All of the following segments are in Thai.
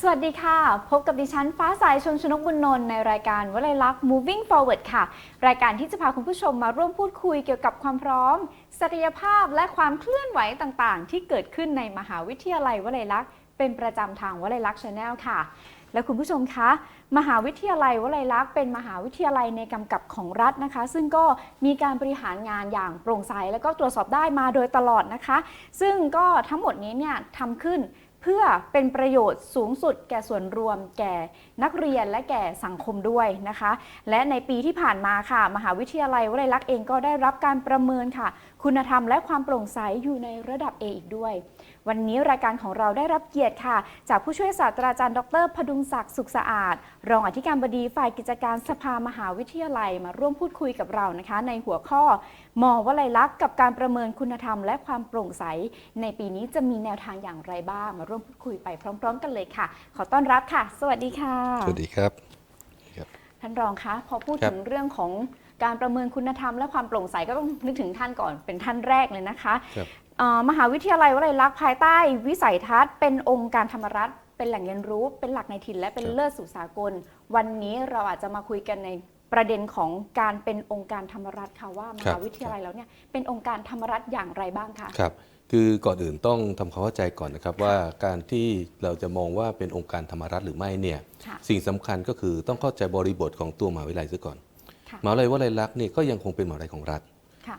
สวัสดีค่ะ พบกับดิฉันฟ้าสายชนชนกบุญนนท์ในรายการวลัยลักษณ์ Moving Forward ค่ะ รายการที่จะพาคุณผู้ชมมาร่วมพูดคุยเกี่ยวกับความพร้อม ศักยภาพและความเคลื่อนไหวต่างๆ ที่เกิดขึ้นในมหาวิทยาลัยวลัยลักษณ์เป็นประจำทางวลัยลักษณ์ชาแนลค่ะ และคุณผู้ชมคะ มหาวิทยาลัยวลัยลักษณ์เป็นมหาวิทยาลัยในกำกับของรัฐนะคะ ซึ่งก็มีการบริหารงานอย่างโปร่งใส และก็ตรวจสอบได้มาโดยตลอดนะคะ ซึ่งก็ทั้งหมดนี้เนี่ยทำขึ้น พื่อเป็นประโยชน์สูงสุดแก่ส่วนรวม แก่นักเรียนและแก่สังคมด้วยนะคะ และในปีที่ผ่านมาค่ะ มหาวิทยาลัยวลัยลักษณ์เองก็ได้รับการประเมินค่ะ คุณธรรมและความโปร่งใสอยู่ในระดับ A อีกด้วย วันนี้รายการของเราได้รับเกียรติค่ะ จากผู้ช่วยศาสตราจารย์ดรพดุงศักดิ์สุขสะอาด รองอธิการบดีฝ่ายกิจการสภามหาวิทยาลัยมาร่วมพูดคุยกับเรานะคะ ในหัวข้อมอวลัยลักษณ์กับการประเมินคุณธรรม และความโปร่งใส ในปีนี้จะมีแนวทางอย่างไรบ้าง มาร่วมพูดคุยไปพร้อม ๆ กันเลยค่ะ ขอต้อนรับค่ะ สวัสดีค่ะ สวัสดีครับ ท่านรองคะ พอพูดครับถึงเรื่องของ การประเมินคุณธรรมและความโปร่งใสก็ต้องนึกถึงท่านก่อนเป็นท่านแรกเลยนะคะครับเอ่อมหาวิทยาลัยวลัยลักษณ์ภายใต้วิสัยทัศน์เป็นองค์การธรรมรัฐเป็นแหล่งเรียนรู้ เป็นหลักในถิ่นและเป็นครับเลิศสู่สากล วันนี้เราอาจจะมาคุยกันในประเด็นของการเป็นองค์การธรรมรัฐค่ะว่ามหาวิทยาลัยแล้วเนี่ยเป็นองค์การธรรมรัฐอย่างไรบ้างคะครับคือก่อนอื่นต้องทำความเข้าใจก่อนนะครับว่าการที่เราจะมองว่าเป็นองค์การธรรมรัฐหรือไม่เนี่ยค่ะสิ่งสำคัญก็คือต้องเข้าใจบริบทของตัวมหาวิทยาลัยซะก่อน ค่ะมหาวิทยาลัยวลัยลักษณ์เนี่ยก็ยังคงเป็นมหาวิทยาลัยของรัฐ ค่ะ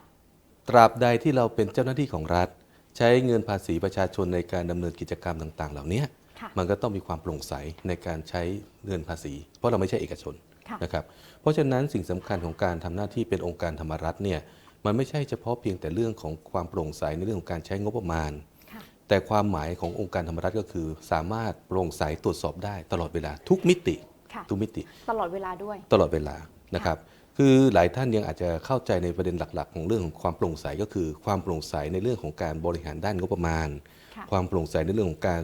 ตราบใดที่เราเป็นเจ้าหน้าที่ของรัฐ ใช้เงินภาษีประชาชนในการดำเนินกิจกรรมต่าง ๆ เหล่านี้ค่ะ มันก็ต้องมีความโปร่งใสในการใช้เงินภาษี เพราะเราไม่ใช่เอกชนค่ะ นะครับเพราะฉะนั้นสิ่งสำคัญของการทำหน้าที่เป็นองค์การธรรมรัฐเนี่ยมันไม่ใช่เฉพาะเพียงแต่เรื่องของความโปร่งใสในเรื่องของการใช้งบประมาณ ค่ะ แต่ความหมายขององค์การธรรมรัฐก็คือ สามารถโปร่งใสตรวจสอบได้ตลอดเวลาทุกมิติค่ะ ทุกมิติ ตลอดเวลาด้วย ตลอดเวลานะครับ คือหลายท่านยังอาจจะเข้าใจในประเด็นหลัก ๆ ของเรื่องของความโปร่งใสก็คือ ความโปร่งใสในเรื่องของการบริหารด้านงบประมาณค่ะความโปร่งใสในเรื่องของการ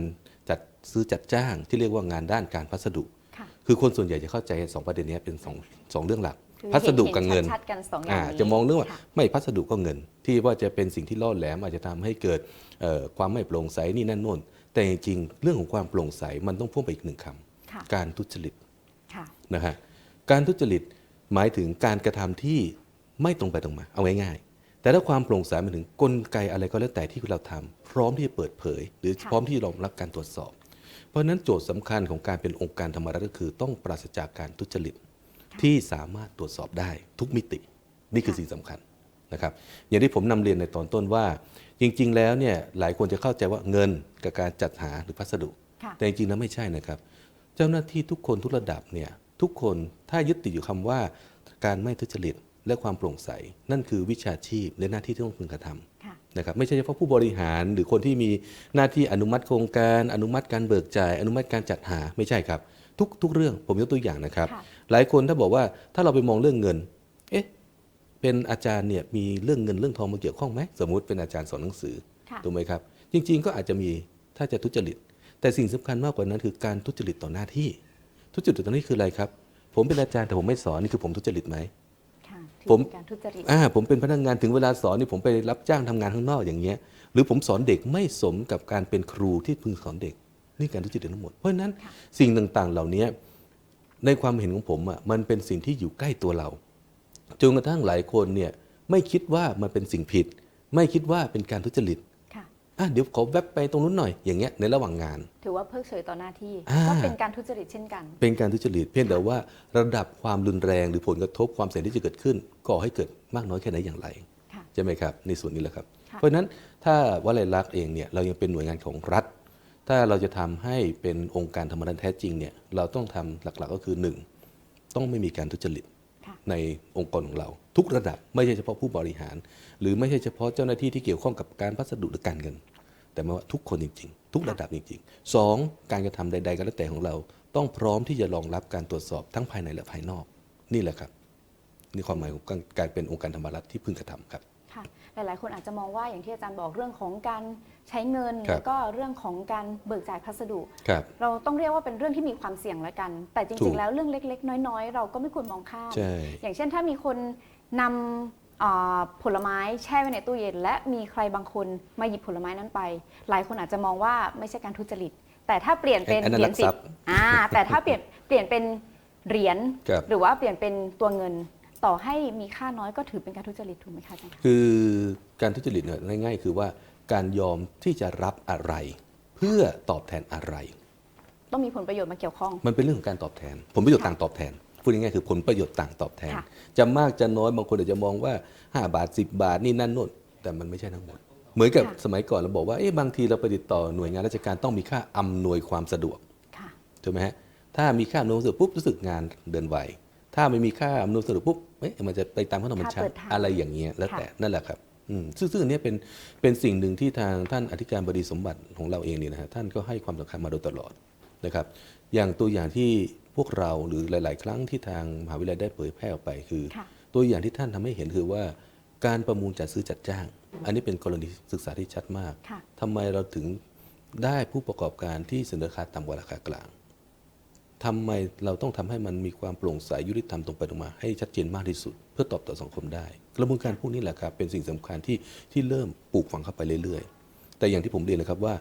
จัดซื้อจัดจ้างที่เรียกว่างานด้านการพัสดุค่ะคือคนส่วนใหญ่จะเข้าใจสองประเด็นนี้เป็นสองสองเรื่องหลักคือพัสดุห็กับเงินชัดๆกันสองอย่าอ่างนี้จะมองเรื่องว่าค่ะไม่พัสดุก็เงิน ที่ว่าจะเป็นสิ่งที่ล่อแหลมอาจจะทำให้เกิดเอ่อความไม่โปร่งใสนี่นั่นโน่นแต่จริงๆเรื่องของความโปร่งใสมันต้องพ่วงไปอีกหนึ่งคำค่ะการทุจริตค่ะนะฮะการทุจริต หมายถึงการกระทำที่ไม่ตรงไปตรงมา เอาง่ายๆ แต่ถ้าความโปร่งใสหมายถึงกลไกอะไรก็แล้วแต่ที่เราทำพร้อมที่จะเปิดเผย หรือค่ะพร้อมที่จะรองรับการตรวจสอบ เพราะฉะนั้นโจทย์สำคัญของการเป็นองค์การธรรมรัฐก็คือ ต้องปราศจากการทุจริตที่สามารถตรวจสอบได้ทุกมิติ นี่คือสิ่งสำคัญนะครับ อย่างที่ผมนำเรียนในตอนต้นว่า จริง ๆ แล้วเนี่ยหลายคนจะเข้าใจว่าเงินกับการจัดหาหรือพัสดุค่ะแต่จริงๆแล้วไม่ใช่นะครับ เจ้าหน้าที่ทุกคนทุกระดับเนี่ย ทุกคนถ้ายึดติดอยู่คำว่า การไม่ทุจริตและความโปร่งใส นั่นคือวิชาชีพและหน้าที่ที่ต้องพึงกระทำค่ะนะครับไม่ใช่เฉพาะผู้บริหารหรือคนที่มีหน้าที่อนุมัติโครงการ อนุมัติการเบิกจ่าย อนุมัติการจัดหาไม่ใช่ครับ ทุกทุกเรื่องผมยกตัวอย่างนะครับค่ะหลายคนถ้าบอกว่าถ้าเราไปมองเรื่องเงิน เอ๊ะเป็นอาจารย์เนี่ยมีเรื่องเงินเรื่องทองมาเกี่ยวข้องไหมสมมุติเป็นอาจารย์สอนหนังสือค่ะถูกไหมครับ จริง ๆ ก็อาจจะมีถ้าจะทุจริต แต่สิ่งสำคัญมากกว่านั้นคือการทุจริตต่อหน้าที่ ทุจริตต่อหน้าที่คืออะไรครับ ผมเป็นอาจารย์แต่ผมไม่สอนนี่คือผมทุจริตไหมค่ะถือผมเป็นการทุจริตอ่าผมเป็นพนักงานถึงเวลาสอนนี่ผมไปรับจ้างทำงานข้างนอกอย่างเงี้ย หรือผมสอนเด็กไม่สมกับการเป็นครูที่พึงสอนเด็ก นี่การทุจริตทั้งหมดเพราะฉะนั้นค่ะสิ่งต่างๆ เหล่านี้ในความเห็นของผมอะมันเป็นสิ่งที่อยู่ใกล้ตัวเราจนกระทั่งหลายคนเนี่ยไม่คิดว่ามันเป็นสิ่งผิด ไม่คิดว่าเป็นการทุจริตค่ะ อะเดี๋ยวขอแวบไปตรงนู้นหน่อยอย่างเงี้ยในระหว่างงาน ถือว่าเพิกเฉยต่อหน้าที่อ่า ก็เป็นการทุจริตเช่นกัน เป็นการทุจริตเพียงแต่ว่าระดับความรุนแรงหรือผลกระทบความเสียหายที่จะเกิดขึ้นก่อให้เกิดมากน้อยแค่ไหนอย่างไรค่ะใช่ไหมครับในส่วนนี้แหละครับ ค่ะ เพราะฉะนั้นถ้าวลัยลักษณ์เองเนี่ยเรายังเป็นหน่วยงานของรัฐ ถ้าเราจะทำให้เป็นองค์การธรรมรัฐแท้จริงเนี่ยเราต้องทำหลักๆก็คือหนึ่งต้องไม่มีการทุจริตค่ะ ในองค์กรของเรา ทุกระดับไม่ใช่เฉพาะผู้บริหาร หรือไม่ใช่เฉพาะเจ้าหน้าที่ที่เกี่ยวข้องกับการพัสดุหรือการเงิน แต่หมายว่าทุกคนจริง ๆ ทุกระดับจริงๆสองการกระทำใด ๆ ก็แล้วแต่ของเรา ต้องพร้อมที่จะรองรับการตรวจสอบทั้งภายในและภายนอก นี่แหละครับนี่ความหมายของการการเป็นองค์การธรรมรัฐที่พึงกระทำครับค่ะ หลาย ๆ คนอาจจะมองว่าอย่างที่อาจารย์บอกเรื่องของการใช้เงิน ครับแล้วก็เรื่องของการเบิกจ่ายพัสดุ ครับเราต้องเรียกว่าเป็นเรื่องที่มีความเสี่ยงแล้วกัน แต่จถูริงกๆแล้วเรื่องเล็ก ๆ น้อย ๆ เราก็ไม่ควรมองข้าม ใช่ อย่างเช่นถ้ามีคนนำเอ่อผลไม้แช่ไว้ในตู้เย็น และมีใครบางคนมาหยิบผลไม้นั้นไป หลายคนอาจจะมองว่าไม่ใช่การทุจริต แต่ถ้าเปลี่ยนเป็นอันนั้นเหรียญลักสิทรับพย์อ่าแต่ถ้าเปลี่ยนเปลี่ยนเป็นเหรียญครับ หรือว่าเปลี่ยนเป็นตัวเงิน ต่อให้มีค่าน้อยก็ถือเป็นการทุจริตถูกไหมคะอาจารย์คะคือการทุจริตเนี่ยง่าย ๆ คือว่าการยอมที่จะรับอะไร เพื่อตอบแทนอะไร ต้องมีผลประโยชน์มาเกี่ยวข้อง มันเป็นเรื่องของการตอบแทน ผลประโยชน์ต่างตอบแทนพูดง่ายๆคือผลประโยชน์ต่างตอบแทน ค่ะ จะมากจะน้อยบางคนอาจจะมองว่า 5 บาท 10 บาทนี่นั่นโน่นแต่มันไม่ใช่ทั้งหมด เหมือนกับสมัยก่อนเราบอกว่าเอ๊ะบางทีเราไปติดต่อหน่วยงานราชการต้องมีค่าอำนวยความสะดวก ค่ะ ถูกไหมฮะ ถ้ามีค่าอำนวยความสะดวกปุ๊บรู้สึกงานเดินไว ถ้าไม่มีค่าอำนวยความสะดวกปุ๊บเอ๊ะมันจะไปตามขั้นตอนมันช้าค่าเปิดทางอะไรอย่างเงี้ยแล้วค่ะแต่นั่นแหละครับอืมซึ่งซึ่งอันเนี้ยเป็นเป็นสิ่งหนึ่งที่ทางท่านอธิการบดีสมบัติของเราเองเนี่ยนะฮะท่านก็ให้ความสำคัญมาโดยตลอดนะครับ อย่างตัวอย่างที่พวกเราหรือหลาย ๆ ครั้งที่ทางมหาวิทยาลัยได้เผยแพร่ออกไปคือค่ะตัวอย่างที่ท่านทำให้เห็นคือว่า การประมูลจัดซื้อจัดจ้าง อันนี้เป็นกรณีศึกษาที่ชัดมากค่ะทำไมเราถึงได้ผู้ประกอบการที่เสนอราคาต่ำกว่าราคากลาง ทำไมเราต้องทำให้มันมีความโปร่งใสยุติธรรมตรงไปตรงมา ให้ชัดเจนมากที่สุด เพื่อตอบต่อสังคมได้ กระบวนการพวกนี้แหละครับเป็นสิ่งสำคัญที่ที่เริ่มปลูกฝังเข้าไปเรื่อยๆ แต่อย่างที่ผมเรียนเลยครับว่า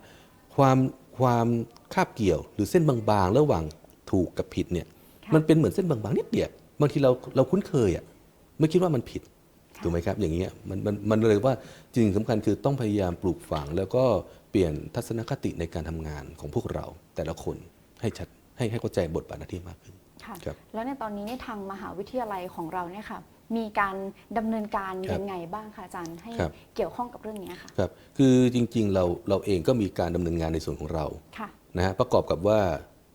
ความความคาบเกี่ยว หรือเส้นบางๆ ระหว่างถูกกับผิดเนี่ยค่ะมันเป็นเหมือนเส้นบางๆนิดเดียวบางทีเราเราคุ้นเคยอะไม่คิดว่ามันผิดค่ะถูกไหมครับอย่างเงี้ยมันมันมันเลยว่าจริงสำคัญคือต้องพยายามปลูกฝัง แล้วก็เปลี่ยนทัศนคติในการทำงานของพวกเราแต่ละคนให้ชัด ให้ให้เข้าใจบทบาทหน้าที่มากขึ้น ค่ะ ครับ แล้วในตอนนี้ในยทางมหาวิทยาลัยของเราเนี่ยค่ะ มีการดำเนินการครับยังไงบ้างคะอาจารย์ ให้ครับ เกี่ยวข้องกับเรื่องนี้ค่ะ ครับ คือจริงๆ เราเราเองก็มีการดำเนินงานในส่วนของเราค่ะ นะฮะประกอบกับว่า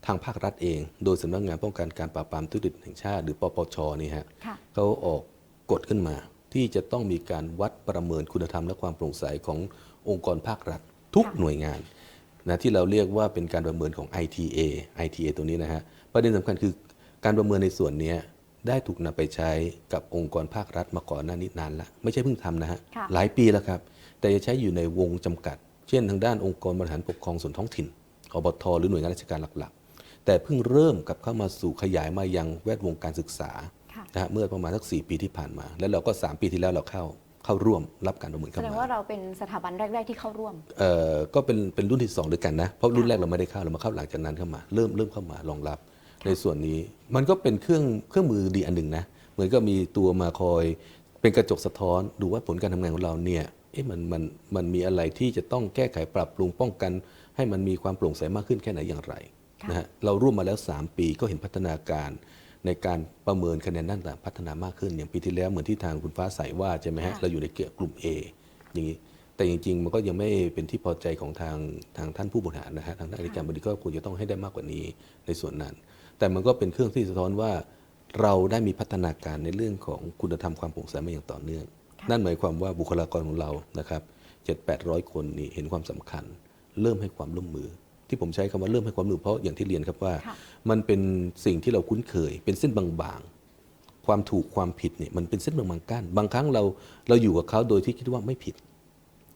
ทางภาครัฐเอง โดยสำนักงานป้องกันการปราบปรามทุจริตแห่งชาติ หรือปปชนี่ฮะค่ะ เขาออกกฎขึ้นมา ที่จะต้องมีการวัดประเมินคุณธรรมและความโปร่งใสขององค์กรภาครัฐ ทุกค่ะ หน่วยงาน นะที่เราเรียกว่าเป็นการประเมินของ ITA ITA ตัวนี้นะฮะประเด็นสำคัญคือการประเมินในส่วนเนี้ยได้ถูกนำไปใช้กับองค์กรภาครัฐมาก่อนหน้านี้นานละไม่ใช่เพิ่งทำนะฮะค่ะหลายปีแล้วครับ แต่จะใช้อยู่ในวงจำกัด เช่นทางด้านองค์กรบริหารปกครองส่วนท้องถิ่นอบทหรือหน่วยงานราชการหลักๆ แต่เพิ่งเริ่มกับเข้ามาสู่ขยายมายังแวดวงการศึกษาค่ะนะฮะเมื่อประมาณสักสปีที่ผ่านมา แล้วเราก็ 3 ปีที่แล้วเราเข้า เข้าร่วมรับการประเมินแสเข้าดงมาว่าเราเป็นสถาบันแรก ๆ ที่เข้าร่วม เอ่อก็เป็นเป็นรุ่นที่2ด้วยกันนะเพราะรุ่นแรกเราไม่ได้เข้าเรามาเข้าหลังจากนั้นเข้ามา เริ่มเริ่มเข้ามารองรับ ในส่วนนี้มันก็เป็นเครื่องเครื่องมือดีอันหนึ่งนะเหมือนก็มีตัวมาคอยเป็นกระจกสะท้อนดูว่าผลการทำงานของเราเนี่ยเอ๊ะมันมันมันมีอะไรที่จะต้องแก้ไขปรับปรุงป้องกัน ให้มันมีความโปร่งใสมากขึ้นแค่ไหนอย่างไรค่ะ นะฮะเราร่วมมาแล้ว 3 ปีก็เห็นพัฒนาการ ในการประเมินคะแนนด้านต่างพัฒนามากขึ้นอย่างปีที่แล้วเหมือนที่ทางคุณฟ้าใสว่าใช่ไหมฮะค่ะเราอยู่ในเกกลุ่ม A อย่างนี้แต่จริงๆ มันก็ยังไม่เป็นที่พอใจของทางทางท่านผู้บริหารนะฮะทางท่านอธิการบดีก็ควรจะต้องให้ได้มากกว่านี้ในส่วนนั้น แต่มันก็เป็นเครื่องที่สะท้อนว่า เราได้มีพัฒนาการในเรื่องของคุณธรรมความโปร่งใสมาอย่างต่อเนื่องค่ะนั่นหมายความว่าบุคลากรของเรานะครับเจ็ดแปดร้อยคนนี่เห็นความสำคัญ เริ่มให้ความร่วมมือ ที่ผมใช้คำว่าเริ่มให้ความร่วมมือเพราะอย่างที่เรียนครับว่าค่ะมันเป็นสิ่งที่เราคุ้นเคย เป็นเส้นบางๆ ความถูกความผิดเนี่ยมันเป็นเส้นบางๆกั้นบางครั้งเราเราอยู่กับเขาโดยที่คิดว่าไม่ผิด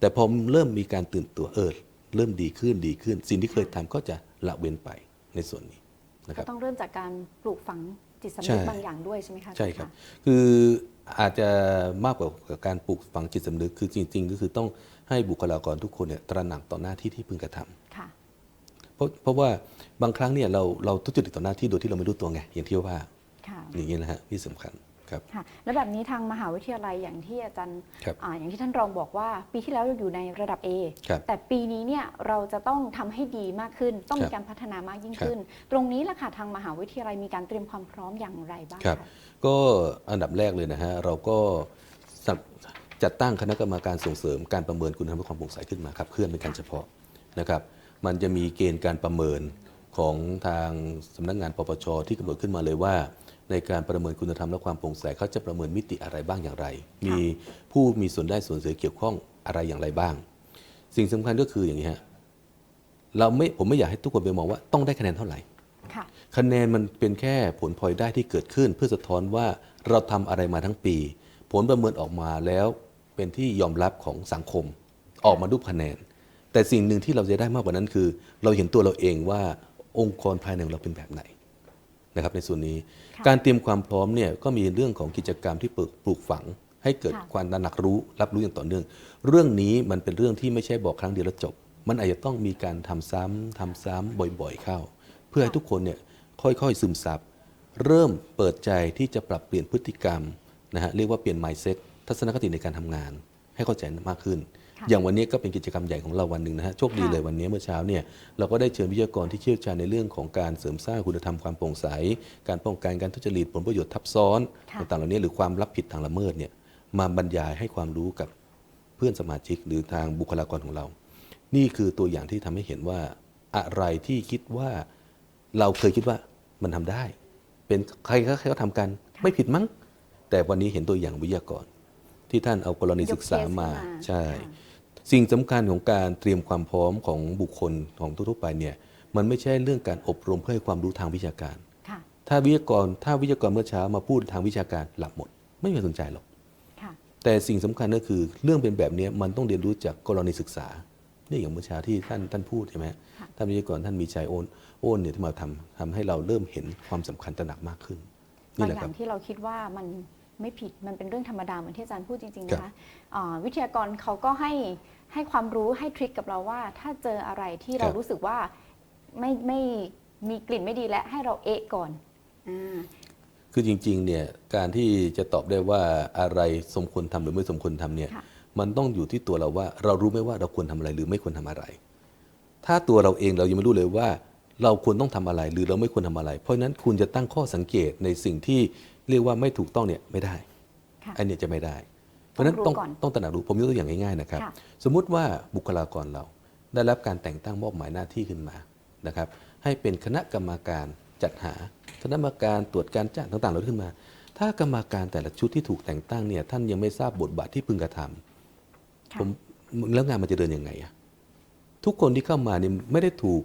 แต่พอเริ่มมีการตื่นตัวเออเริ่มดีขึ้นดีขึ้น สิ่งที่เคยทำก็จะละเว้นไปในส่วนนี้นะคก็รับต้องเริ่มจากการปลูกฝังจิตสำใช่นึกบางอย่างด้วยใช่ไหมคะใช่ครับะคืออาจจะมากกว่าการปลูกฝังจิตสำนึกคือจริง ๆ ก็คือต้องให้บุคลากรทุกคนเนี่ยตระหนักต่อหน้าที่ที่พึงกระทำค่ะเพ ราะเพราะว่าบางครั้งเนี่ยเราเราทุจริตต่อหน้าที่โดยที่เราไม่รู้ตัวไงอย่างที่ว่าค่ะอย่างนี้นะฮะที่สำคัญครับ ค่ะแล้วแบบนี้ทางมหาวิทยาลัยอย่างที่อาจารย์ครับ อ่าอย่างที่ท่านรองบอกว่า ปีที่แล้วเราอยู่ในระดับ A ครับ แต่ปีนี้เนี่ยเราจะต้องทำให้ดีมากขึ้น ต้องครัมีบการพัฒนามากยิ่งครับขึ้น ตรงนี้แหละค่ะทางมหาวิทยาลัยมีการเตรียมความพร้อมอย่างไรบ้างครับคะก็อันดับแรกเลยนะฮะเราก็จัดจัดตั้งคณะกรรมการส่งเสริมการประเมินคุณธรรมและความโปร่งใสขึ้นมาครับเคลื่อนเป็นการเฉพาะนะครับ มันจะมีเกณฑ์การประเมินของทางสำนักงานปปชที่กำหนดขึ้นมาเลยว่า ในการประเมินคุณธรรมและความโปร่งใสเขาจะประเมินมิติอะไรบ้างอย่างไร มีผู้มีส่วนได้ส่วนเสียเกี่ยวข้องอะไรอย่างไรบ้าง สิ่งสำคัญก็คืออย่างนี้ฮะเราไม่ผมไม่อยากให้ทุกคนไปมองว่าต้องได้คะแนนเท่าไหร่ค่ะคะแนนมันเป็นแค่ผลพลอยได้ที่เกิดขึ้น เพื่อสะท้อนว่าเราทำอะไรมาทั้งปี ผลประเมินออกมาแล้วเป็นที่ยอมรับของสังคม ออกมารูปคะแนน แต่สิ่งหนึ่งที่เราจะได้มากกว่านั้นคือ เราเห็นตัวเราเองว่าองค์กรภายในของเราเป็นแบบไหนนะครับในส่วนนี้ค่ะการเตรียมความพร้อมเนี่ยก็มีเรื่องของกิจกรรมที่ปลูกปลูกฝัง ให้เกิดค่ะความตระหนักรู้รับรู้อย่างต่อเนื่อง เรื่องนี้มันเป็นเรื่องที่ไม่ใช่บอกครั้งเดียวแล้วจบ มันอาจจะต้องมีการทำซ้ำทำซ้ำบ่อยๆเข้า เพื่อให้ทุกคนเนี่ยค่อยๆซึมซับเริ่มเปิดใจที่จะปรับเปลี่ยนพฤติกรรมนะฮะเรียกว่าเปลี่ยน mindset ทัศนคติในการทำงาน ให้เข้าใจมากขึ้นค่ะ อย่างวันนี้ก็เป็นกิจกรรมใหญ่ของเราวันหนึ่งนะฮะโชคดีค่ะเลยวันนี้เมื่อเช้าเนี่ยเราก็ได้เชิญวิทยากรที่เชี่ยวชาญในเรื่องของการเสริมสร้างคุณธรรมความโปร่งใส การป้องกันการทุจริตผลประโยชน์ทับซ้อนค่ะต่างๆเหล่านี้หรือความรับผิดทางละเมิดเนี่ยมาบรรยายให้ความรู้กับเพื่อนสมาชิกหรือทางบุคลากรของเรา นี่คือตัวอย่างที่ทำให้เห็นว่าอะไรที่คิดว่าเราเคยคิดว่ามันทำได้ เป็นใครก็ใครก็ทำกัน ไม่ผิดมั้ง แต่วันนี้เห็นตัวอย่างวิทยากร ที่ท่านเอากรณีศึกษามายกเคสขึ้นใช่ค่ะ สิ่งสำคัญของการเตรียมความพร้อมของบุคคลของทั่วๆไปเนี่ยมันไม่ใช่เรื่องการอบรมเพื่อให้ความรู้ทางวิชาการค่ะถ้าวิทยากรถ้าวิทยากรเมื่อเช้ามาพูดทางวิชาการหลับหมด ไม่มีใครสนใจหรอกค่ะแต่สิ่งสำคัญก็คือเรื่องเป็นแบบนี้มันต้องเรียนรู้จากกรณีศึกษาเนี่ยอย่างเมื่อเช้าที่ท่านท่านพูดใช่ไหมค่ะท่านวิทยากรท่านมีชัยโอนโอนเนี่ยที่มาทำทำให้เราเริ่มเห็นความสำคัญตระหนักมากขึ้นนี่บางแหละอครัย่าบงที่เราคิดว่ามันไม่ผิดมันเป็นเรื่องธรรมดาเหมือนที่อาจารย์พูดจริงๆครันะคะบอ่า วิทยากรเขาก็ให้ให้ความรู้ให้ทริคกับเราว่า ถ้าเจออะไรที่เราครับ รู้สึกว่าไม่ไม่มีกลิ่นไม่ดีและให้เราเอะก่อนอ่า คือจริงๆเนี่ยการที่จะตอบได้ว่าอะไรสมควรทำหรือไม่สมควรทำเนี่ยค่ะ มันต้องอยู่ที่ตัวเราว่าเรารู้ไหมว่าเราควรทำอะไรหรือไม่ควรทำอะไร ถ้าตัวเราเองเรายังไม่รู้เลยว่า เราควรต้องทำอะไร หรือเราไม่ควรทำอะไร เพราะฉะนั้นคุณจะตั้งข้อสังเกตในสิ่งที่เรียกว่าไม่ถูกต้องเนี่ยไม่ได้ ค่ะ อันเนี้ยจะไม่ได้เพ ราะฉะนั้นต้ต้อองงรู้ก่อนต้องตระหนักรู้ผมยกตัวอย่างง่ายๆนะครับค่ะสมมุติว่าบุคลากรเราได้รับการแต่งตั้งมอบหมายหน้าที่ขึ้นมานะครับ ให้เป็นคณะกรรมการจัดหาคณะกรรมการตรวจการจ้างต่างๆเหล่านี้ขึ้นมา ถ้ากรรมการแต่ละชุดที่ถูกแต่งตั้งเนี่ยท่านยังไม่ทราบบทบาทที่พึงกระทำค่ะผมแล้วงานมันจะเดินยังไงอะทุกคนที่เข้ามาเนี่ยไม่ได้ถูก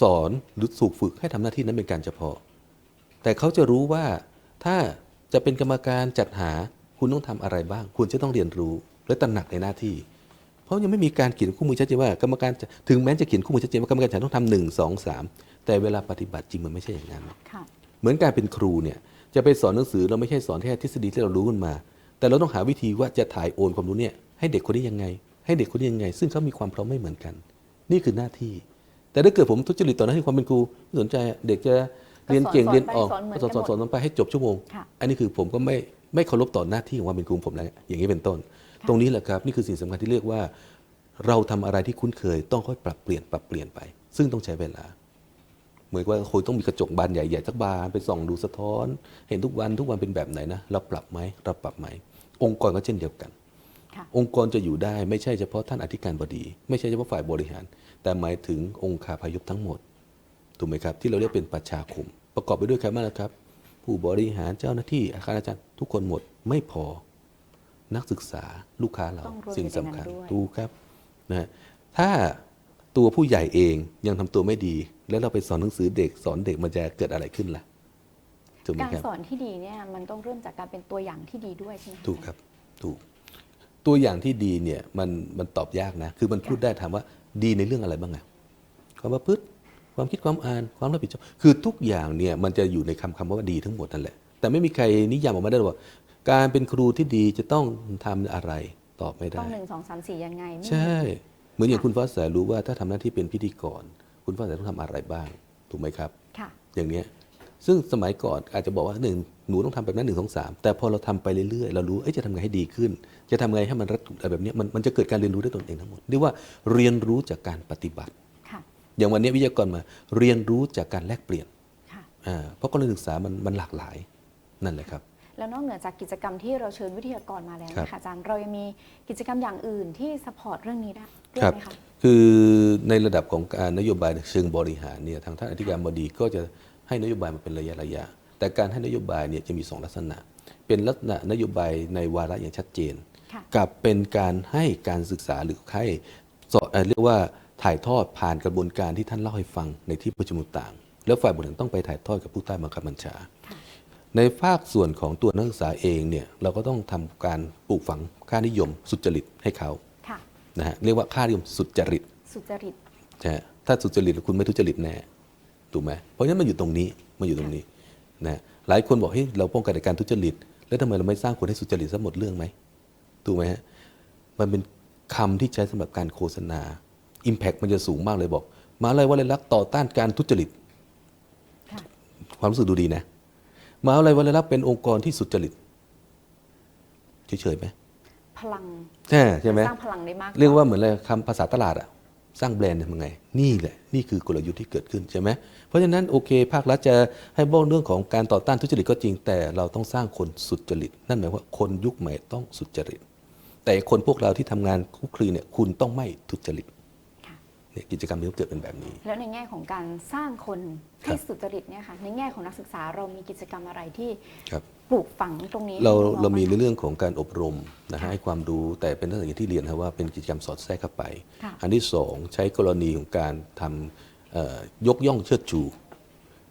สอนหรือถูกฝึกให้ทำหน้าที่นั้นเป็นการเฉพาะ แต่เขาจะรู้ว่าถ้าจะเป็นกรรมการจัดหา คุณต้องทำอะไรบ้าง คุณจะต้องเรียนรู้และตระหนักในหน้าที่ เพราะยังไม่มีการเขียนคู่มือชัดเจนว่ากรรมการจะถึงแม้จะเขียนคู่มือชัดเจนว่ากรรมการจัดต้องทำหนึ่งสองสามแต่เวลาปฏิบัติจริงมันไม่ใช่อย่างนั้นค่ะเหมือนการเป็นครูเนี่ยจะไปสอนหนังสือเราไม่ใช่สอนแค่ทฤษฎีที่เรารู้ขึ้นมา แต่เราต้องหาวิธีว่าจะถ่ายโอนความรู้เนี่ยให้เด็กคนนี้ยังไง ให้เด็กคนนี้ยังไง ซึ่งเขามีความพร้อมไม่เหมือนกัน นี่คือหน้าที่ แต่ถ้าเกิดผมทุจริตต่อหน้าที่ความเป็นครูไม่สนใจอะเด็กจะเรียนเก่งก็สอนเรียนออกสอนเหมือนสอนสอนกันหมดสอนสอนไปให้จบชั่วโมงค่ะอันนี้คือผมก็ไม่ ไม่เคารพต่อหน้าที่ของความเป็นครูผมแล้วอย่างนี้เป็นต้น ตรงนี้แหละครับนี่คือสิ่งสำคัญที่เรียกว่า เราทำอะไรที่คุ้นเคย ต้องค่อยปรับเปลี่ยนปรับเปลี่ยนไป ซึ่งต้องใช้เวลา เหมือนว่าคนต้องมีกระจกบานใหญ่ๆสักบานไปส่องดูสะท้อน เห็นทุกวันทุกวันเป็นแบบไหนนะเราปรับไหมเราปรับไหมองค์กรก็เช่นเดียวกันค่ะองค์กรจะอยู่ได้ไม่ใช่เฉพาะท่านอธิการบดี ไม่ใช่เฉพาะฝ่ายบริหาร แต่หมายถึงองค์คาพยพทั้งหมดถูกไหมครับ ที่เราเรียกเป็นประชาคม ประกอบไปด้วยใครบ้างนะครับ ผู้บริหารเจ้าหน้าที่อาคารอาจารย์ทุกคนหมดไม่พอนักศึกษาลูกค้าเราต้องรวมสิ่งอยู่ในสำคัญนั้นด้วยถูกครับนะฮะถ้าตัวผู้ใหญ่เองยังทำตัวไม่ดี แล้วเราไปสอนหนังสือเด็กสอนเด็กมันจะเกิดอะไรขึ้นล่ะถูกไหมการครับสอนที่ดีเนี่ยมันต้องเริ่มจากการเป็นตัวอย่างที่ดีด้วยใช่ไหมะถูกครับถูก ตัวอย่างที่ดีเนี่ยมันมันตอบยากนะ คือมันพูดได้ถามว่าดีในเรื่องอะไรบ้างอะความประพฤติ ความคิดความอ่านความรับผิดชอบคือทุกอย่างเนี่ยมันจะอยู่ในคำคำว่าดีทั้งหมดนั่นแหละ แต่ไม่มีใครนิยามออกมาได้หรอกว่า การเป็นครูที่ดีจะต้องทำอะไรตอบไม่ต้ได้องหนึ่งสองสามสี่ยังไงไม่มีใช่ เหมือนอย่างค่ะคุณฟ้าใสรู้ว่าถ้าทำหน้าที่เป็นพิธีกร คุณฟ้าใสต้องทำอะไรบ้าง ถูกไหมครับค่ะอย่างเนี้ยซึ่งสมัยก่อนอาจจะบอกว่าหนึ่งหนูต้องทำแบบนั้นหนึ่งสองสามแต่พอเราทำไปเรื่อยๆ เรารู้เอ้ยจะทำไงให้ดีขึ้น จะทำไงให้มันรัดกุมอะไรแบบเนี้ยมันมันจะเกิดการเรียนรู้ด้วยตนเองทั้งหมดเรียกว่าเรียนรู้จากการปฏิบัติค่ะ อย่างวันนี้วิทยากรมาเรียนรู้จากการแลกเปลี่ยนค่ะอ่าเพราะกรณีศึกษามันมันหลากหลายนั่นแหละครับ แล้วนอกเหนือจากกิจกรรมที่เราเชิญวิทยากรมาแล้วครับนะคะอาจารย์เรายังมีกิจกรรมอย่างอื่นที่สปอร์ตเรื่องนี้ได้ด้วยครับไหมคะคือในระดับของการนโยบายเชิงบริหารเนี่ยทางท่านอธิการบดีก็จะให้นโยบายมาเป็นระยะระยะ แต่การให้นโยบายเนี่ยจะมีสองลักษณะ เป็นลักษณะนโยบายในวาระอย่างชัดเจนค่ะกับเป็นการให้การศึกษาหรือให้สอนเอ่อเรียกว่า ถ่ายทอดผ่านกระบวนการที่ท่านเล่าให้ฟังในที่ประชุมต่างๆแล้วฝ่ายบริหารต้องไปถ่ายทอดกับผู้ใต้บังคับบัญชาค่ะในภาคส่วนของตัวนักศึกษาเองเนี่ยเราก็ต้องทำการปลูกฝังค่านิยมสุจริตให้เขาค่ะนะฮะเรียกว่าค่านิยมสุจริต สุจริตใช่ฮะถ้าสุจริตคุณไม่ทุจริตแน่ถูกไหมเพราะฉะนั้นมันอยู่ตรงนี้มันอยู่ตรงนี้นะหลายคนบอกเฮ้ยเราป้องกันในการทุจริต แล้วทำไมเราไม่สร้างคนให้สุจริตซะหมดเรื่องไหมถูกไหมฮะมันเป็นคำที่ใช้สำหรับการโฆษณา Impact มันจะสูงมากเลยบอกมหาวิทยาลัยวลัยลักษณ์ต่อต้านการทุจริตค่ะความรู้สึกดูดีนะมหาวิทยาลัยวลัยลักษณ์เป็นองค์กรที่สุจริตเฉยๆไหมพลังใช่ใช่ไหมสร้างพลังได้มาก เรียกว่าเหมือนอะไรคำภาษาตลาดอะสร้างแบรนด์ทำไง นี่แหละ นี่คือกลยุทธ์ที่เกิดขึ้นใช่ไหมเพราะฉะนั้นโอเค ภาครัฐจะให้บอกเรื่องของการต่อต้านทุจริตก็จริงแต่เราต้องสร้างคนสุจริต นั่นหมายว่าคนยุคใหม่ต้องสุจริต แต่คนพวกเราที่ทำงานคลุกคลีเนี่ยคุณต้องไม่ทุจริตค่ะเนี่ย กิจกรรมนี้เกิดเป็นแบบนี้ แล้วในแง่ของการสร้างคนครัที่บสุจริตเนี่ยค่ะในแง่ของนักศึกษาเรามีกิจกรรมอะไรที่ครับ ปลูกฝังตรงนี้เราให้น้องๆเรามีในบ้งคะเรื่องของการอบรมนะฮะให้ความรู้แต่เป็นลักษณะอย่างที่เรียนนะว่าเป็นกิจกรรมสอดแทรกเข้าไป ค่ะ อันที่สองใช้กรณีของการทำเอ่อยกย่องเชิดชู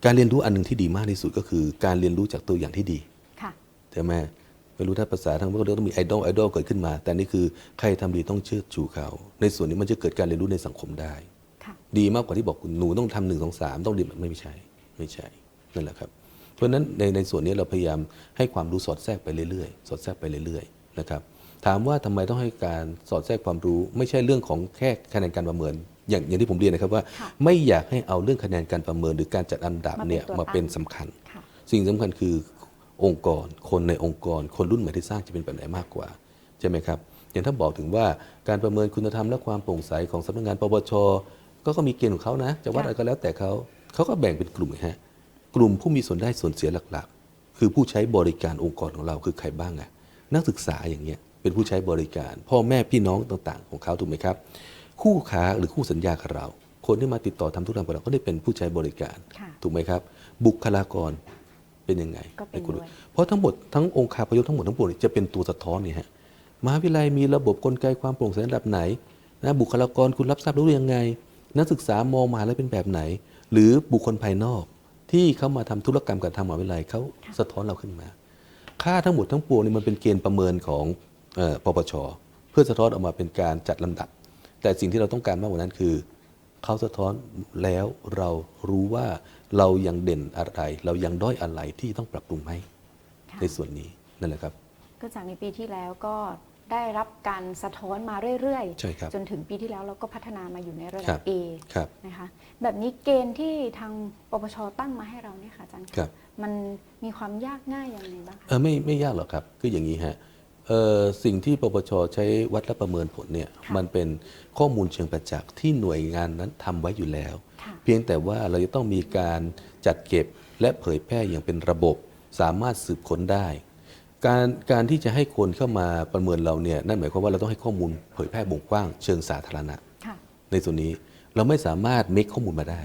การเรียนรู้อันหนึ่งที่ดีมากที่สุดก็คือ การเรียนรู้จากตัวอย่างที่ดีค่ะ ใช่ไหม ไม่รู้ถ้าภาษาทางพวกเราต้องมีไอดอลไอดอลเกิดขึ้นมา แต่นี่คือใครทำดีต้องเชิดชูเขา ในส่วนนี้มันจะเกิดการเรียนรู้ในสังคมได้ค่ะดีมากกว่าที่บอกคุณหนูต้องทำหนึ่งสองสามต้องดีไม่ไม่ใช่ไม่ใช่นั่นแหละครับ เพราะฉะนั้นในในส่วนนี้เราพยายามให้ความรู้สอดแทรกไปเรื่อยๆ สอดแทรกไปเรื่อยๆนะครับถามว่าทำไมต้องให้การสอดแทรกความรู้ ไม่ใช่เรื่องของแค่คะแนนการประเมินอย่างอย่างที่ผมเรียนนะครับว่าค่ะไม่อยากให้เอาเรื่องคะแนนการประเมิน หรือการจัดอันดับมาเป็นเนี่ยตัวมาเป็นตั้งสำคัญค่ะสิ่งสำคัญคือ องค์กร คนในองค์กร คนรุ่นใหม่ที่สร้างจะเป็นแบบไหนมากกว่าใช่ไหมครับอย่างถ้าบอกถึงว่าการประเมินคุณธรรมและความโปร่งใสของสำนักงานปปชก็ก็มีเกณฑ์ของเขานะ จะวัดค่ะอะไรก็แล้วแต่เขาเขาก็แบ่งเป็นกลุ่มฮะกลุ่มผู้มีส่วนได้ส่วนเสียหลักๆ คือผู้ใช้บริการองค์กรของเราคือใครบ้างอะนักศึกษาอย่างเงี้ยเป็นผู้ใช้บริการ พ่อแม่พี่น้องต่างๆ ของเขาถูกไหมครับ คู่ค้าหรือคู่สัญญากับเรา คนที่มาติดต่อทำธุรกรรมกับเราก็ได้เป็นผู้ใช้บริการค่ะถูกไหมครับ บุคลากร เป็นยังไงก็เป็นให้คุณด้วยเพราะทั้งหมดทั้งองค์คาพยพทั้งหมดทั้งปวงเนี่ยจะเป็นตัวสะท้อนเนี่ยฮะมหาวิทยาลัยมีระบบกลไกความโปร่งใสระดับไหนนะบุคลากรคุณรับทราบรู้ยังไง นักศึกษามองมหาวิทยาลัยเป็นแบบไหน หรือบุคคลภายนอก ที่เขามาทำธุรกรรมกับทางมหาวิทยาลัยเขาสะท้อนเราขึ้นมา ค่าทั้งหมดทั้งปวงนี่มันเป็นเกณฑ์ประเมินของเอ่อปปชเพื่อสะท้อนออกมาเป็นการจัดลำดับ แต่สิ่งที่เราต้องการมากกว่านั้นคือเขาสะท้อนแล้วเรารู้ว่า เรายังเด่นอะไร เรายังด้อยอะไรที่ต้องปรับปรุงไหมค่ะในส่วนนี้นั่นแหละครับ ก็จากในปีที่แล้วก็ได้รับการสะท้อนมาเรื่อยใช่ครับจนถึงปีที่แล้วเราก็พัฒนามาอยู่ในระครัดับบ A ครับนะคะแบบนี้เกณฑ์ที่ทางปปชตั้งมาให้เราเนี่ยค่ะอาจารย์ะครับมันมีความยากง่ายยังไงบ้างคะเออไม่ไม่ยากหรอกครับคืออย่างนี้ฮะเอ่อสิ่งที่ปปชใช้วัดและประเมินผลเนี่ยค่ะมันเป็นข้อมูลเชิงประจักษ์ที่หน่วยงานนั้นทำไว้อยู่แล้วค่ะ เพียงแต่ว่าเราจะต้องมีการจัดเก็บและเผยแพร่อย่างเป็นระบบ สามารถสืบค้นได้ การการที่จะให้คนเข้ามาประเมินเราเนี่ยนั่นหมายความว่าเราต้องให้ข้อมูลเผยแพร่วงกว้างเชิงสาธารณะค่ะในส่วนนี้เราไม่สามารถเมคข้อมูลมาได้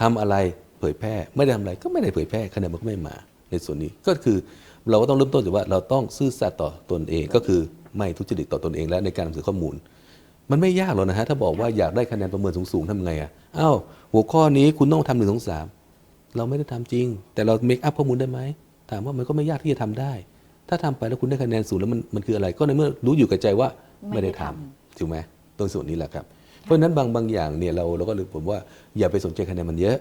ทำอะไรเผยแพร่ไม่ได้ทำอะไรก็ไม่ได้เผยแพร่คะแนนมันก็ไม่มา ในส่วนนี้ก็คือเราก็ต้องเริ่มต้นจากว่าเราต้องซื่อสัตย์ต่อตนเองก็คือไม่ทุจริตต่อตนเองและในการนำเสนอข้อมูล มันไม่ยากหรอกนะฮะถ้าบอกว่าอยากได้คะแนนประเมินสูงๆทำไงอะอ้าวหัวข้อนี้คุณต้องทำหนึ่งสองสามเราไม่ได้ทำจริง แต่เราเมคอัพข้อมูลได้ไหมถามว่ามันก็ไม่ยากที่จะทำได้ ถ้าทำไปแล้วคุณได้คะแนนสูงแล้วมันมันคืออะไร ก็ในเมื่อรู้อยู่กับใจว่าไม่ไม่ได้ได้ททำถูกไหมตรงส่วนนี้แหละครับ เพราะฉะนั้นบางบางอย่างเนี่ยเราเราก็เลยผมว่าอย่าไปสนใจคะแนนมันเยอะ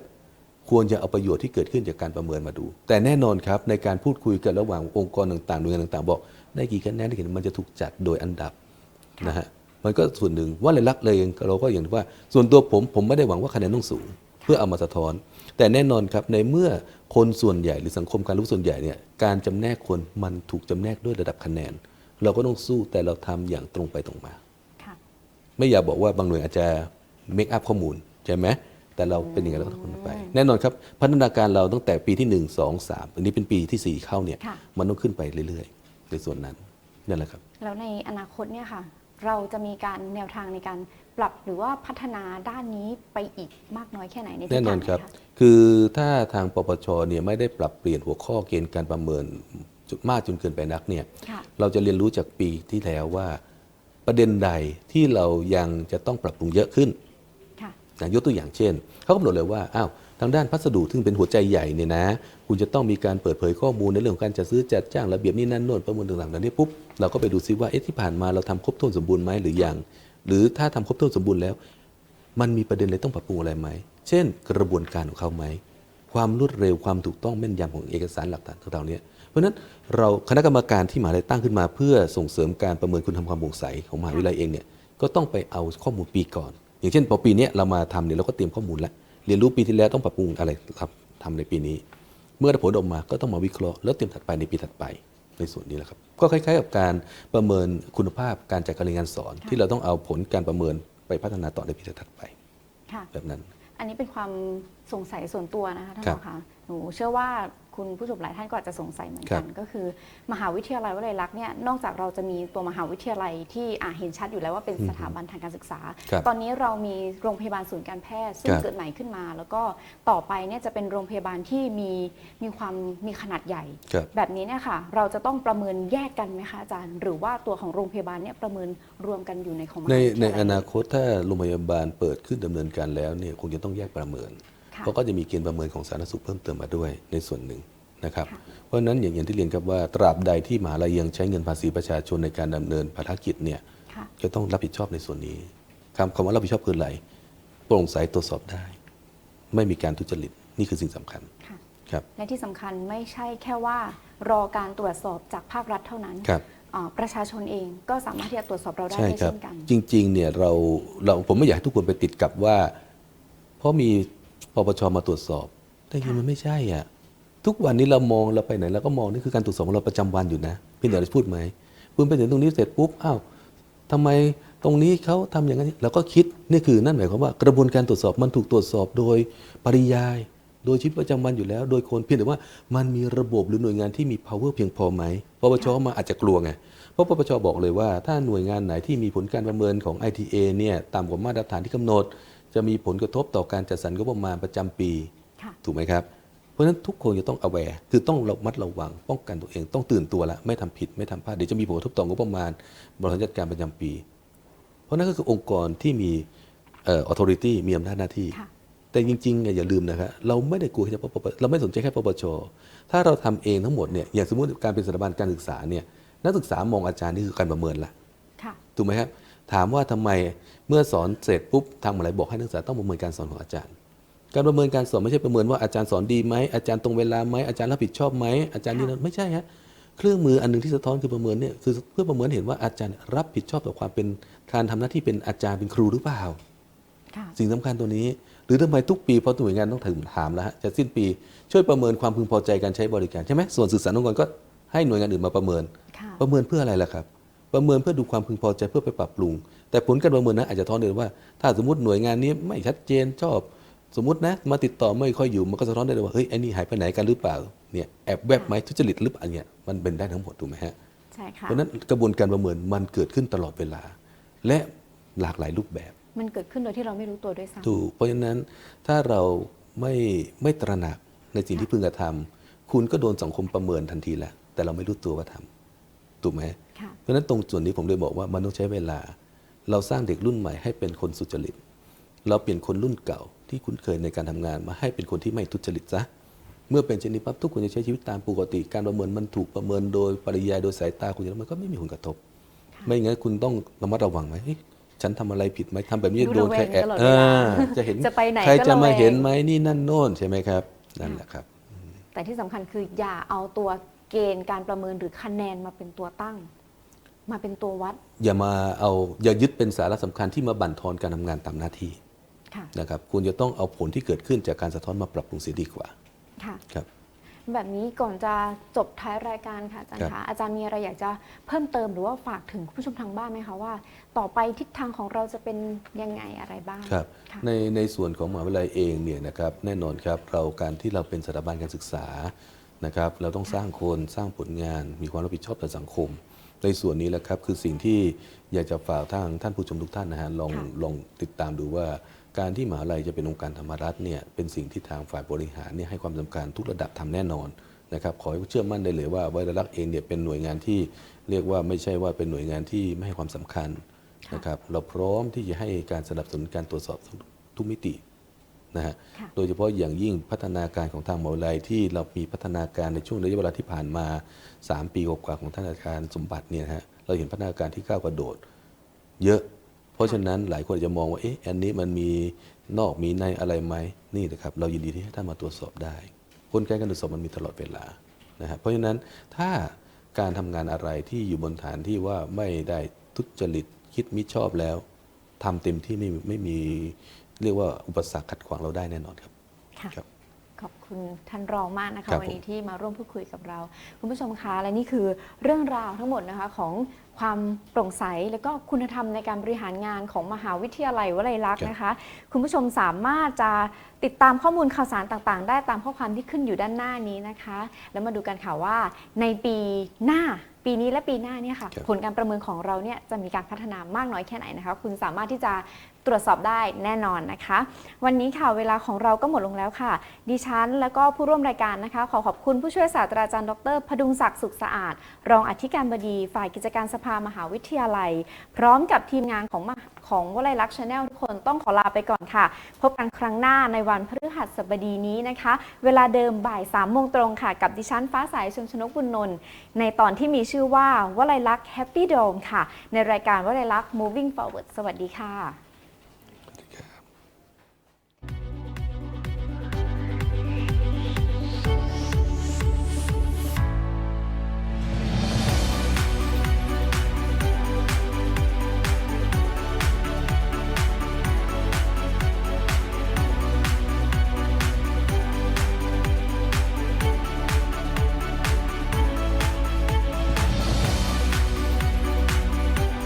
ควรจะเอาประโยชน์ที่เกิดขึ้นจากการประเมินมาดู แต่แน่นอนครับในการพูดคุยกันระหว่างองค์กรต่างๆหน่วยงานต่างๆ บอกได้กี่คะแนนได้กี่คะแนนมันจะถูกจัดโดยอันดับนะฮะ มันก็ส่วนหนึ่งว่าเลยลักษณ์เลยเราก็อย่างที่ว่า ส่วนตัวผมผมไม่ได้หวังว่าคะแนนต้องสูง เพื่อเอามาสะท้อน แต่แน่นอนครับในเมื่อคนส่วนใหญ่หรือสังคมการรู้ส่วนใหญ่เนี่ยการจำแนกคนมันถูกจำแนกด้วยระดับคะแนน เราก็ต้องสู้แต่เราทำอย่างตรงไปตรงมาค่ะไม่อยากบอกว่าบางหน่วยอาจจะเมคอัพข้อมูลใช่ไหมแต่เราเป็นอย่างไรเราก็ต้องคนไป แน่นอนครับ พัฒนาการเราตั้งแต่ปีที่ 1 2 3 อันนี้เป็นปีทีสี่4 เข้าเนี่ยค่ะมันต้องขึ้นไปเรื่อยๆ ในส่วนนั้นนั่นแหละครับ แล้วในอนาคตเนี่ยค่ะ เราจะมีการแนวทางในการปรับหรือว่าพัฒนาด้านนี้ไปอีกมากน้อยแค่ไหนในทิศแน่นอนทางไหครับะคือถ้าทางปปชเนี่ยไม่ได้ปรับเปลี่ยนหัวข้อเกณฑ์การประเมินจุดมากจนเกินไปนักเนี่ยค่ะเราจะเรียนรู้จากปีที่แล้วว่า ประเด็นใดที่เรายังจะต้องปรับปรุงเยอะขึ้นค่ะนะยกตัวอย่างเช่นเขากำหนดเลยว่าอ้าว ทางด้านพัสดุซึ่งเป็นหัวใจใหญ่เนี่ยนะ คุณจะต้องมีการเปิดเผยข้อมูลในเรื่องของการจัดซื้อจัดจ้างระเบียบนี่นั่นโน่นประมวลต่างๆเหล่านี้ปุ๊บเราก็ไปดูซิว่าเอ๊ะที่ผ่านมาเราทำครบถ้วนสมบูรณ์ไหมหรือยังหรือถ้าทำครบถ้วนสมบูรณ์แล้ว มันมีประเด็นอะไรต้องปรับปรุงอะไรไหมเช่น กระบวนการของเขาไหมความรวดเร็วความถูกต้องแม่นยำของเอกสารหลักฐานต่างๆเนี่ยเพราะฉะนั้นเราคณะกรรมการที่มหาลัยตั้งขึ้นมา เพื่อส่งเสริมการประเมินคุณธรรมความโปร่งใสของมหาวิทยาลัยเองเนี่ยก็ต้องไปเอาข้อมูลปีก่อน อย่างเช่นพอปีนี้เรามาทำเนี่ยเราก็เตรียมข้อมูลแล้ว เรียนรู้ปีที่แล้วต้องปรับปรุงอะไรครับทำในปีนี้ เมื่อได้ผลออกมาก็ต้องมาวิเคราะห์แล้วเตรียมถัดไปในปีถัดไปในส่วนนี้แหละครับ ก็คล้ายๆ กับการประเมินคุณภาพการจัดการเรียนการสอน ที่เราต้องเอาผลการประเมินไปพัฒนาต่อในปีถัดไปค่ะแบบนั้น อันนี้เป็นความสงสัยส่วนตัวนะคะท่านครัผบอคะหนูเชื่อว่า คุณผู้ชมหลายท่านก็อาจจะสงสัยเหมือนครักับนก็คือ มหาวิทยาลัยวลัยลักษณ์เนี่ยนอกจากเราจะมีตัวมหาวิทยาลัยที่อะเห็นชัดอยู่แล้วว่าเป็นอืมสถาบันทางการศึกษาครับตอนนี้เรามีโรงพยาบาลศูนย์การแพทย์ซึ่งครับเกิดใหม่ขึ้นมา แล้วก็ต่อไปเนี่ยจะเป็นโรงพยาบาลที่มีมีความมีขนาดใหญ่ครับแบบนี้เนี่ยค่ะ เราจะต้องประเมินแยกกันไหมคะอาจารย์ หรือว่าตัวของโรงพยาบาลเนี่ยประเมินรวมกันอยู่ในของมหาในวิทยาลัยในอนาคตถ้าโรงพยาบาลเปิดขึ้นดำเนินการแล้วเนี่ยคงจะต้องแยกประเมินค่ะ เพราะก็จะมีเกณฑ์ประเมินของสาธารณสุขเพิ่มเติมมาด้วยในส่วนหนึ่งนะครับค่ะเพราะฉะนั้นอย่างอย่างที่เรียนครับว่าตราบใดที่มหาลัยยังใช้เงินภาษีประชาชนในการดำเนินภารกิจเนี่ยค่ะจะต้องรับผิดชอบในส่วนนี้คำคำว่ารับผิดชอบคืออะไรโปร่งใสตรวจสอบได้ ไม่มีการทุจริตนี่คือสิ่งสำคัญค่ะครับและที่สำคัญไม่ใช่แค่ว่ารอการตรวจสอบจากภาครัฐเท่านั้นครับอ่าประชาชนเองก็สามารถที่จะตรวจสอบเราได้ใช่ด้วยครับเช่นกัน จริงๆเนี่ยเราเราผมไม่อยากให้ทุกคนไปติดกับว่า เพราะมี ปปชมาตรวจสอบ แต่จริงๆมันไม่ใช่อะทุกวันนี้เรามองเราไปไหนเราก็มองนี่คือการตรวจสอบของเราประจำวันอยู่นะพี่เดี๋ยวเราพูดไหมคุณไปถึงตรงนี้เสร็จปุ๊บอ้าวทำไมตรงนี้เขาทำอย่างนั้นเราก็คิดนี่คือนั่นหมายความว่ากระบวนการตรวจสอบมันถูกตรวจสอบโดยปริยาย โดยชีวิตประจำวันอยู่แล้ว โดยคนเพียงแต่ว่ามันมีระบบหรือหน่วยงานที่มี power เพียงพอไหมปปชมาอาจจะกลัวไงเพราะปปชบอกเลยว่า ถ้าหน่วยงานไหนที่มีผลการประเมินของ ITA เนี่ยต่ำกว่ามาตรฐานที่กำหนด จะมีผลกระทบต่อการจัดสรรงบประมาณประจำปีค่ะถูกไหมครับ เพราะฉะนั้นทุกคนจะต้อง aware คือต้องระมัดระวัง ป้องกันตัวเองต้องตื่นตัวละไม่ทำผิดไม่ทำพลาดเดี๋ยวจะมีผลกระทบต่องบประมาณบริหารจัดการประจำปี เพราะนั่นก็คือองค์กรที่มีเอ่อ authority มีอำนาจหน้าที่ค่ะแต่จริงๆเนี่ยอย่าลืมนะครับเราไม่ได้กลัวแค่เฉพาะปปเราไม่สนใจแค่ปปชถ้าเราทำเองทั้งหมดเนี่ยอย่างสมมติการเป็นสถาบันการศึกษาเนี่ยนักศึกษามองอาจารย์นี่คือการประเมินละค่ะถูกไหมครับ ถามว่าทำไมเมื่อสอนเสร็จปุ๊บทางมหาลัยบอกให้นักศึกษาต้องประเมินการสอนของอาจารย์ การประเมินการสอนไม่ใช่ประเมินว่าอาจารย์สอนดีไหมอาจารย์ตรงเวลาไหมอาจารย์รับผิดชอบไหมอาจารย์นี่นั่นไม่ใช่ฮะเครื่องมืออันหนึ่งที่สะท้อนคือประเมินเนี่ยคือเพื่อประเมินเห็นว่าอาจารย์รับผิดชอบต่อความเป็นการทำหน้าที่เป็นอาจารย์เป็นครูหรือเปล่าค่ะสิ่งสำคัญตัวนี้ หรือทำไมทุกปีพอหน่วยงานต้องถึงถามแล้วฮะจะสิ้นปีช่วยประเมินความพึงพอใจการใช้บริการใช่ไหมส่วนสื่อสารองค์กรก็ให้หน่วยงานอื่นมาประเมินค่ะประเมินเพื่ออะไรล่ะครับ ประเมินเพื่อดูความพึงพอใจเพื่อไปปรับปรุง แต่ผลการประเมินนั้นอาจจะท้อนเดินว่า ถ้าสมมติหน่วยงานนี้ไม่ชัดเจนชอบ สมมตินะ มาติดต่อไม่ค่อยอยู่มันก็สะท้อนได้เลยว่าเฮ้ยไอ้นี่หายไปไหนกันหรือเปล่าเนี่ยแอบแวบไหมทุจริตหรือเปล่าเนี่ยมันเป็นได้ทั้งหมดถูกไหมฮะใช่ค่ะเพราะฉะนั้นกระบวนการประเมินมันเกิดขึ้นตลอดเวลา และหลากหลายรูปแบบ มันเกิดขึ้นโดยที่เราไม่รู้ตัวด้วยซ้ำถูกเพราะฉะนั้นถ้าเราไม่ไม่ตระหนักในสิ่งที่พึงกระทำคุณก็โดนสังคมประเมินทันทีแหละแต่เราไม่รู้ตัวว่าทำ ถูกไหมค่ะเพราะฉะนั้นตรงส่วนนี้ผมเลยบอกว่ามันต้องใช้เวลา เราสร้างเด็กรุ่นใหม่ให้เป็นคนสุจริต เราเปลี่ยนคนรุ่นเก่าที่คุ้นเคยในการทำงานมาให้เป็นคนที่ไม่ทุจริตซะเมื่อเป็นเช่นนี้ปั๊บทุกคนจะใช้ชีวิตตามปกติ การประเมินมันถูกประเมินโดยปริยายโดยสายตาคุณแล้วมันก็ไม่มีผลกระทบค่ะไม่งั้นคุณต้องระมัดระวังไหมเอ๊ะฉันทำอะไรผิดไหมทำแบบนี้ดูโดนใครแอบระแวงตลอดเวลาอ่าจะเห็นจะไปไหนใครก็จะระแวมางเห็นไหมนี่นั่นโน่นใช่ไหมครับนั่นแหละครับ แต่ที่สำคัญคืออย่าเอาตัว เกณฑ์การประเมินหรือคะแนนมาเป็นตัวตั้ง มาเป็นตัววัด อย่ามาเอาอย่ายึดเป็นสาระสำคัญที่มาบั่นทอนการทำงานตามหน้าที่ค่ะนะครับคุณจะต้องเอาผลที่เกิดขึ้นจากการสะท้อนมาปรับปรุงเสียดีกว่าค่ะ ครับ แบบนี้ก่อนจะจบท้ายรายการค่ะอาจารย์ครับคะอาจารย์มีอะไรอยากจะเพิ่มเติมหรือว่าฝากถึงผู้ชมทางบ้านไหมคะว่า ต่อไปทิศทางของเราจะเป็นยังไงอะไรบ้างครับค่ะในในส่วนของมหาวิทยาลัยเองเนี่ยนะครับแน่นอนครับเราการที่เราเป็นสถาบันการศึกษา นะครับเราต้องสร้างคนสร้างผลงาน มีความรับผิดชอบต่อสังคม ในส่วนนี้แหละครับคือสิ่งที่อยากจะฝากทางท่านผู้ชมทุกท่านนะฮะลองค่ะลองติดตามดูว่า การที่มหาวิทยาลัยจะเป็นองค์การธรรมรัฐเนี่ยเป็นสิ่งที่ทางฝ่ายบริหารเนี่ยให้ความสำคัญทุกระดับทำแน่นอนนะครับขอให้เชื่อมั่นได้เลยว่าวิทยาลัยเองเนี่ยเป็นหน่วยงานที่เรียกว่าไม่ใช่ว่าเป็นหน่วยงานที่ไม่ให้ความสำคัญค่ะนะครับเราพร้อมที่จะให้การสนับสนุนการตรวจสอบทุกทุกมิติ นะฮะค่ะโดยเฉพาะอย่างยิ่งพัฒนาการของทางมหาวิทยาลัยที่เรามีพัฒนาการในช่วงระยะเวลาที่ผ่านมา 3 ปีกว่าๆของท่านอาจารย์สมบัติเนี่ยนะฮะเราเห็นพัฒนาการที่ก้าวกระโดด เยอะ เพราะฉะนั้นหลายคนอาจจะมองว่าเอ๊ะอันนี้มันมีนอกมีในอะไรไหมนี่นะครับเรายินดีที่ให้ท่านมาตรวจสอบได้กลไกการตรวจสอบมันมีตลอดเวลานะฮะเพราะฉะนั้นถ้าการทำงานอะไรที่อยู่บนฐานที่ว่าไม่ได้ทุจริตคิดมิชอบแล้วทำเต็มที่ไม่ไม่มี เรียกว่าอุปสรรคขัดขวางเราได้แน่นอนครับค่ะครับ ขอบคุณท่านรองมากนะคะ ครับวันนี้ผมที่มาร่วมพูดคุยกับเรา คุณผู้ชมคะและนี่คือเรื่องราวทั้งหมดนะคะของความโปร่งใส และก็คุณธรรมในการบริหารงานของมหาวิทยาลัยวลัยลักษณ์นะคะ คุณผู้ชมสามารถจะติดตามข้อมูลข่าวสารต่างๆ ได้ตามข้อความที่ขึ้นอยู่ด้านหน้านี้นะคะ แล้วมาดูกันค่ะว่าในปีหน้าปีนี้และปีหน้าเนี่ยค่ะ ครับ ผลการประเมินของเราเนี่ยจะมีการพัฒนามากน้อยแค่ไหนนะคะ คุณสามารถที่จะต รวจสอบได้แน่นอนนะคะ วันนี้ค่ะเวลาของเราก็หมดลงแล้วค่ะ ดิฉันและก็ผู้ร่วมรายการนะคะ ขอขอบคุณผู้ช่วยศาสตราจารย์ดรพดุงศักดิ์สุขสะอาด รองอธิการบดี ฝ่ายกิจการสภามหาวิทยาลัย พร้อมกับทีมงานของของวลัยลักษณ์ชาแนลทุกคนต้องขอลาไปก่อนค่ะ พบกันครั้งหน้าในวันพฤหัสบดีนี้นะคะ เวลาเดิมบ่าย3ามโมงตรงค่ะ กับดิฉันฟ้าใสชมชนกบุญนนท์ในตอนที่มีชื่อว่าวลัยลักษณ์แฮปปี้โดมค่ะ ในรายการวลัยลักษณ์ moving forward สวัสดีค่ะ